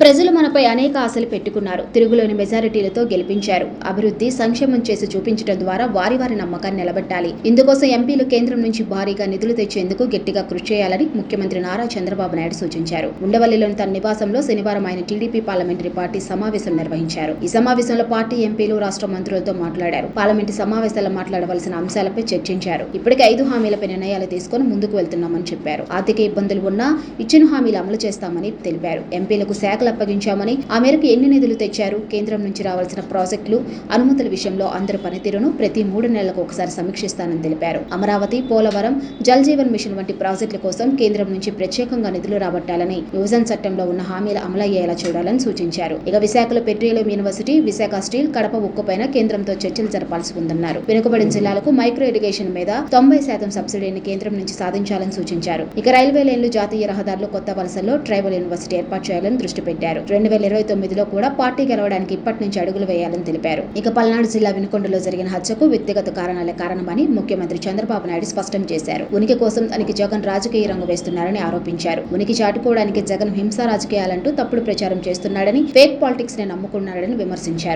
ప్రజలు మనపై అనేక ఆశలు పెట్టుకున్నారు. తిరుగులేని మెజారిటీలతో గెలిపించారు. అభివృద్ధి సంక్షేమం చేసి చూపించడం ద్వారా వారి వారి నమ్మకాన్ని నిలబెట్టాలి. ఇందుకోసం ఎంపీలు కేంద్రం నుంచి భారీగా నిధులు తెచ్చేందుకు గట్టిగా కృషి చేయాలని ముఖ్యమంత్రి నారా చంద్రబాబు నాయుడు సూచించారు. ఉండవల్లిలోని తన నివాసంలో శనివారం ఆయన టీడీపీ పార్లమెంటరీ పార్టీ సమావేశం నిర్వహించారు. ఈ సమావేశంలో పార్టీ ఎంపీలు రాష్ట్ర మంత్రులతో మాట్లాడారు. పార్లమెంటు సమావేశాల్లో మాట్లాడవలసిన అంశాలపై చర్చించారు. ఇప్పటికే ఐదు హామీలపై నిర్ణయాలు తీసుకుని ముందుకు వెళ్తున్నామని చెప్పారు. ఆర్థిక ఇబ్బందులు ఉన్నా ఇచ్చిన హామీలు అమలు చేస్తామని తెలిపారు. ఎంపీలకు శాఖ శాఖలు అప్పగించామని ఆ మేరకు ఎన్ని నిధులు తెచ్చారు కేంద్రం నుంచి రావాల్సిన ప్రాజెక్టులు అనుమతుల విషయంలో అందరి పనితీరును ప్రతి మూడు నెలలకు ఒకసారి సమీక్షిస్తానని తెలిపారు. అమరావతి పోలవరం జల్ జీవన్ మిషన్ వంటి ప్రాజెక్టుల కోసం కేంద్రం నుంచి ప్రత్యేకంగా నిధులు రాబట్టాలని యువజన్ చట్టంలో ఉన్న హామీలు అమలయ్యేలా చూడాలని సూచించారు. ఇక విశాఖలో petroleum university Visakha steel Kadapa ఉక్కుపైన కేంద్రంతో చర్చలు జరపాల్సి ఉందన్నారు వెనుకబడిన జిల్లాలకు మైక్రో ఇరిగేషన్ మీద తొంభై శాతం సబ్సిడీని కేంద్రం నుంచి సాధించాలని సూచించారు. ఇక రైల్వే లైన్లు జాతీయ రహదారులు కొత్త వలసల్లో ట్రైబల్ యూనివర్సిటీ ఏర్పాటు చేయాలని దృష్టి పెట్టారు. పెట్టారు. రెండు వేల ఇరవై తొమ్మిదిలో కూడా పార్టీ గెలవడానికి ఇప్పటి నుంచి అడుగులు వేయాలని తెలిపారు. ఇక పల్నాడు జిల్లా వినుకొండలో జరిగిన హత్యకు వ్యక్తిగత కారణాలే కారణమని ముఖ్యమంత్రి చంద్రబాబు నాయుడు స్పష్టం చేశారు. ఉనికి కోసం తనకి జగన్ రాజకీయ రంగు వేస్తున్నారని ఆరోపించారు. ఉనికి చాటుకోవడానికి జగన్ హింసా రాజకీయాలంటూ తప్పుడు ప్రచారం చేస్తున్నాడని ఫేక్ పాలిటిక్స్ని నమ్ముకున్నాడని విమర్శించారు.